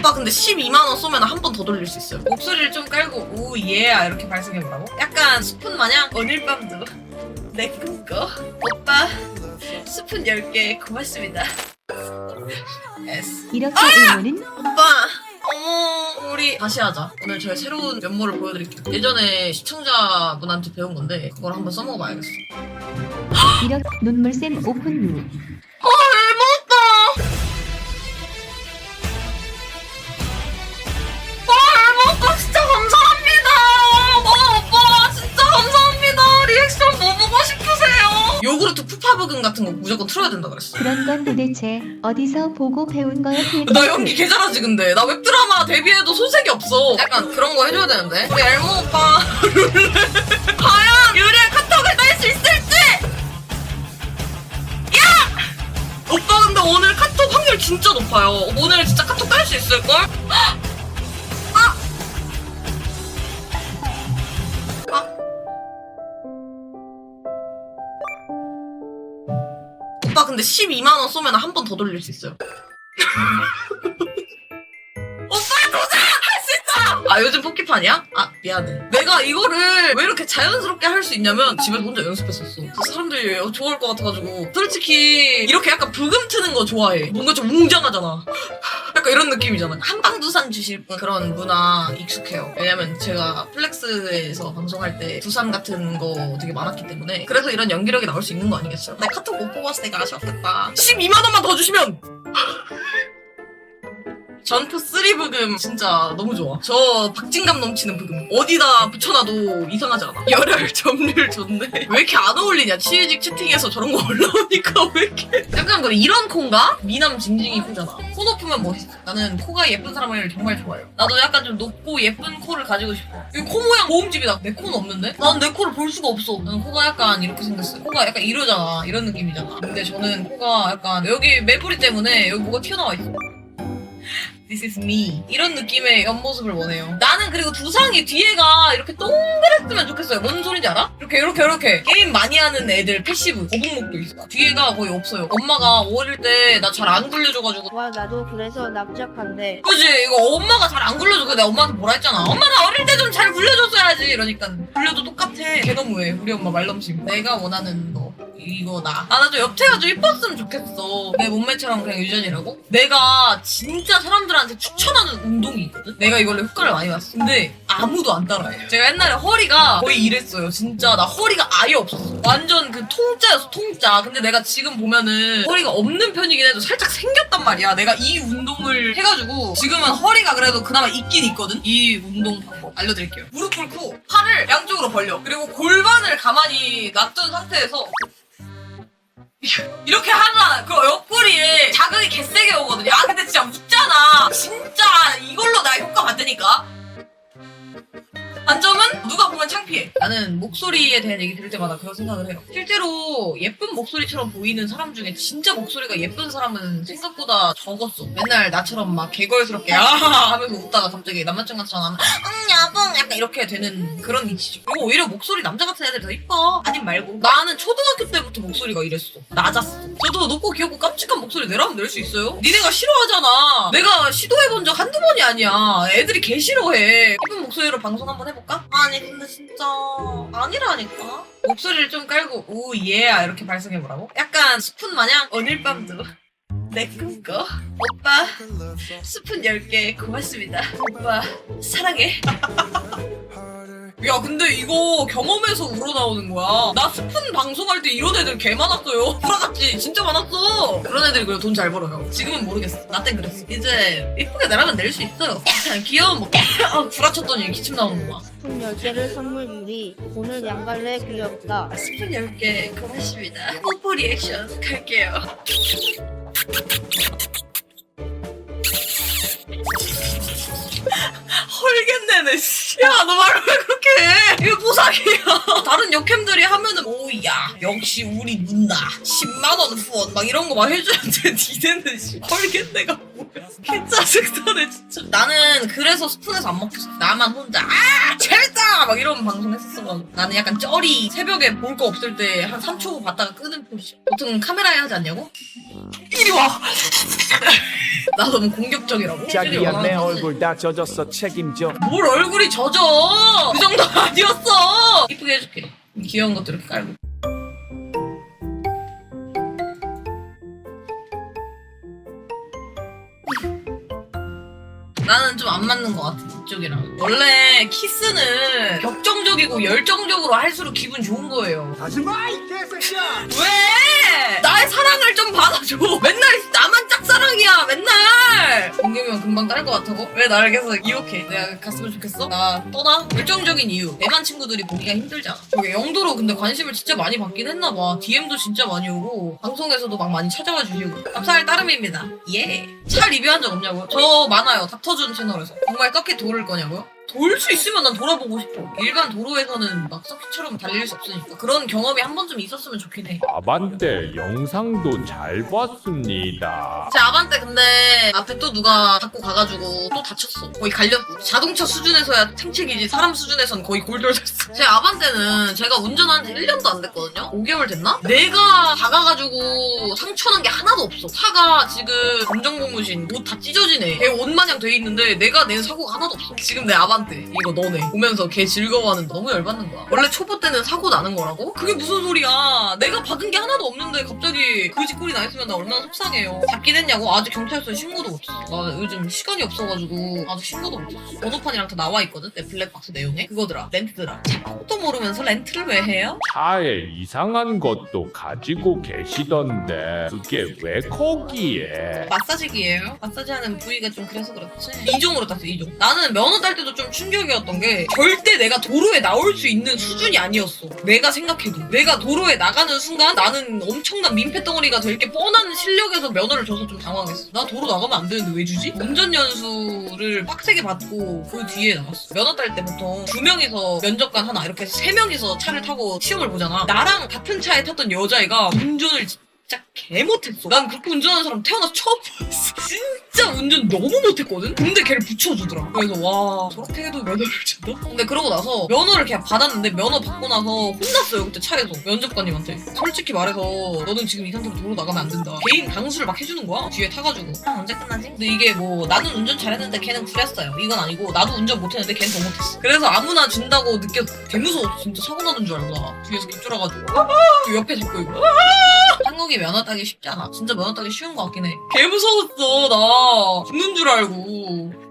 오빠 근데 12만 원 쏘면 한 번 더 돌릴 수 있어요. 목소리를 좀 깔고 오예 이렇게 발성해보라고? 약간 스푼 마냥? 오늘 밤도. 내 꿈꿔. 오빠 스푼 10개 고맙습니다. S 이렇게 아! 응원은? 오빠 어머 우리 다시 하자. 오늘 저의 새로운 면모를 보여드릴게요. 예전에 시청자분한테 배운 건데 그걸 한번 써먹어봐야겠어. 이렇게 눈물샘 오픈 루 요? 요구르트 푸파브금 같은 거 무조건 틀어야 된다 그랬어. 그런 건 도대체 어디서 보고 배운 거야 나 연기 개 잘하지 근데 나 웹드라마 데뷔해도 손색이 없어 약간 그런 거 해줘야 되는데 우리 엘모 오빠 과연 유리의 카톡을 딸수 있을지 야 오빠 근데 오늘 카톡 확률 진짜 높아요 오늘 진짜 카톡 딸 수 있을걸? 오빠 근데 12만 원 쏘면 한 번 더 돌릴 수 있어요 오빠 도전! 할수 있다! 아 요즘 포키판이야? 아 미안해 내가 이거를 왜 이렇게 자연스럽게 할 수 있냐면 집에서 혼자 연습했었어 사람들이 어, 좋아할 것 같아가지고 솔직히 이렇게 약간 부금 트는 거 좋아해 뭔가 좀 웅장하잖아 약간 이런 느낌이잖아 한방두산 주실 분. 그런 문화 익숙해요. 왜냐면 제가 플렉스에서 방송할 때 두산 같은 거 되게 많았기 때문에 그래서 이런 연기력이 나올 수 있는 거 아니겠어요? 내 카톡 못 뽑았을 때가 아쉬웠겠다. 12만 원만 더 주시면 전투 3 부금 진짜 너무 좋아. 저 박진감 넘치는 부금. 어디다 붙여놔도 이상하지 않아. 열혈 점률 좋네. 왜 이렇게 안 어울리냐? 취직 채팅에서 저런 거 올라오니까 왜 이렇게. 약간 그래 이런 콘가? 미남 징징이 코잖아. 코 높으면 멋있어. 나는 코가 예쁜 사람을 정말 좋아해요. 나도 약간 좀 높고 예쁜 코를 가지고 싶어. 이 코 모양 모음집이다. 내 코는 없는데? 난 내 코를 볼 수가 없어. 나는 코가 약간 이렇게 생겼어. 코가 약간 이러잖아. 이런 느낌이잖아. 근데 저는 코가 약간 여기 매부리 때문에 여기 뭐가 튀어나와 있어. This is me. 이런 느낌의 옆모습을 원해요. 나는 그리고 두상이 뒤에가 이렇게 동그랬으면 좋겠어요. 뭔 소린지 알아? 이렇게 이렇게 이렇게 게임 많이 하는 애들 패시브 거북목도 있어. 뒤에가 거의 없어요. 엄마가 어릴 때 나 잘 안 굴려줘가지고 와 나도 그래서 납작한데 그지 이거 엄마가 잘 안 굴려줘. 내가 엄마한테 뭐라 했잖아. 엄마 나 어릴 때 좀 잘 굴려줬어야지. 이러니까 굴려도 똑같아. 걔 너무해. 우리 엄마 말넘심. 내가 원하는 거. 이거다. 아, 나 좀 옆태가 좀 이뻤으면 좋겠어. 내 몸매처럼 그냥 유전이라고? 내가 진짜 사람들한테 추천하는 운동이 있거든? 내가 이걸로 효과를 많이 봤어. 근데 아무도 안 따라해. 제가 옛날에 허리가 거의 이랬어요. 진짜 나 허리가 아예 없었어. 완전 그 통짜였어, 통짜. 근데 내가 지금 보면은 허리가 없는 편이긴 해도 살짝 생겼단 말이야. 내가 이 운동을 해가지고 지금은 허리가 그래도 그나마 있긴 있거든? 이 운동 방법 알려드릴게요. 무릎 꿇고 팔을 양쪽으로 벌려. 그리고 골반을 가만히 놔둔 상태에서 이렇게 하면 그 목소리에 대한 얘기 들을 때마다 그런 생각을 해요. 실제로 예쁜 목소리처럼 보이는 사람 중에 진짜 목소리가 예쁜 사람은 생각보다 적었어. 맨날 나처럼 막 개걸스럽게 아 하면서 웃다가 갑자기 남자친구 같은 하면 응 야봉 약간 이렇게 되는 그런 위치죠. 이거 오히려 목소리 남자 같은 애들이 더 이뻐. 아님 말고. 나는 초등학교 때부터 목소리가 이랬어. 낮았어. 저도 높고 귀엽고 깜찍한 목소리 내라면 낼 수 있어요. 니네가 싫어하잖아. 내가 시도해본 적 한두 번이 아니야. 애들이 개 싫어해. 예쁜 목소리로 방송 한번 해볼까? 아니 근데 진짜 아니라니까. 목소리를 좀 깔고 오예 이렇게 발성해보라고? 약간 스푼 마냥? 오늘 밤도 내 꿈꿔 오빠 스푼 10개 고맙습니다. 오빠 사랑해 야 근데 이거 경험에서 우러나오는 거야. 나 스푼 방송할 때 이런 애들 개 많았어요. 불화같지 진짜 많았어. 그런 애들이 그래 돈 잘 벌어요. 지금은 모르겠어. 나 땐 그랬어. 이제 이쁘게 나라면 낼 수 있어요. 귀여운 뭐 아, 불화쳤더니 기침 나오는 거야 스푼 10개를 선물 유리 오늘 양갈래 귀엽다. 스푼 10개. 고맙습니다. 뽀뽀 리액션 갈게요. 헐겠네네 야 너말왜 그렇게 해? 이거 보상이야. 다른 역캠들이 하면은 오야 역시 우리 누나. 10만원 후원. 막 이런 거 막 해주는데 니네는 씨, 헐겠네가 뭐야. 개 짜증나네 진짜. 나는 그래서 스푼에서 안 먹겠어. 나만 혼자 아 재밌다! 막 이런 방송 했었어 나는 약간 쩌리 새벽에 볼 거 없을 때 한 3초 봤다가 끄는 포지션. 보통 카메라에 하지 않냐고? 이리 와. 나 너무 공격적이라고? 자기야 내 얼굴 다 젖었어 책임져 뭘 얼굴이 젖어? 그 정도 아니었어. 이쁘게 해줄게. 귀여운 것도 이렇게 깔고. 나는 좀 안 맞는 것 같아 이쪽이랑 원래 키스는 격정적이고 열정적으로 할수록 기분 좋은 거예요 하지마 이 개새끼야 왜? 나의 사랑을 좀 받아줘. 맨날 나만 짝사랑이야, 맨날. 공개면 금방 딸 것 같다고? 왜 나를 계속 이렇게 내가 갔으면 좋겠어? 나 떠나? 결정적인 이유. 대만 친구들이 보기가 힘들잖아. 저게 영도로 근데 관심을 진짜 많이 받긴 했나 봐. DM도 진짜 많이 오고 방송에서도 막 많이 찾아와 주시고. 감사할 따름입니다. 예. 차 리뷰한 적 없냐고요? 저 많아요. 닥터준 채널에서. 정말 떡히 돌을 거냐고요? 돌 수 있으면 난 돌아보고 싶어. 일반 도로에서는 막 서킷처럼 달릴 수 없으니까. 그런 경험이 한 번쯤 있었으면 좋긴 해. 아반떼 영상도 잘 봤습니다. 제 아반떼 근데 앞에 또 누가 갖고 가가지고 또 다쳤어. 거의 갈렸고. 자동차 수준에서야 생책이지 사람 수준에선 거의 골돌됐어. 제 아반떼는 제가 운전한 지 1년도 안 됐거든요? 5개월 됐나? 내가 다가가지고 상처난 게 하나도 없어. 차가 지금 검정고무신 옷 다 찢어지네. 걔 옷 마냥 돼 있는데 내가 낸 사고가 하나도 없어. 지금 내 아반떼 이거 너네 보면서 걔 즐거워하는 너무 열받는 거야. 원래 초보 때는 사고 나는 거라고? 그게 무슨 소리야. 내가 받은 게 하나도 없는데 갑자기 그 짓거리 나 있으면 나 얼마나 속상해요. 잡긴 했냐고? 아직 경찰서에 신고도 못했어. 나 요즘 시간이 없어가지고 아직 신고도 못했어. 번호판이랑 다 나와 있거든? 내 블랙박스 내용에. 그거더라. 렌트더라. 차도 모르면서 렌트를 왜 해요? 차에 이상한 것도 가지고 계시던데 그게 왜 거기에? 마사지기예요. 마사지하는 부위가 좀 그래서 그렇지. 이종으로 땄어, 이종. 나는 면허 딸 때도 좀 충격이었던 게 절대 내가 도로에 나올 수 있는 수준이 아니었어. 내가 생각해도. 내가 도로에 나가는 순간 나는 엄청난 민폐 덩어리가 될 게 뻔한 실력에서 면허를 줘서 좀 당황했어. 나 도로 나가면 안 되는데 왜 주지? 운전 연수를 빡세게 받고 그 뒤에 나갔어. 면허 딸 때 보통 두 명이서 면접관 하나 이렇게 세 명이서 차를 타고 시험을 보잖아. 나랑 같은 차에 탔던 여자애가 운전을 진짜 개 못했어. 난 그렇게 운전하는 사람 태어나서 처음 봤어. 진짜 운전 너무 못했거든? 근데 걔를 붙여주더라. 그래서 와 저렇게 해도 면허를 준다? 근데 그러고 나서 면허를 그냥 받았는데 면허 받고 나서 혼났어요 그때 차에서 면접관님한테. 솔직히 말해서 너는 지금 이 상태로 도로 나가면 안 된다. 개인 강수를 막 해주는 거야 뒤에 타가지고. 아, 언제 끝나지? 근데 이게 뭐 나는 운전 잘했는데 걔는 그랬어요. 이건 아니고 나도 운전 못했는데 걔는 더 못했어. 그래서 아무나 준다고 느껴 개 무서워. 진짜 사고 나는 줄 알고 나 뒤에서 깃줄어가지고 그 옆에 잡고 있고. 한국이 면허 따기 쉽지 않아. 진짜 면허 따기 쉬운 것 같긴 해. 개 무서웠어, 나. 죽는 줄 알고.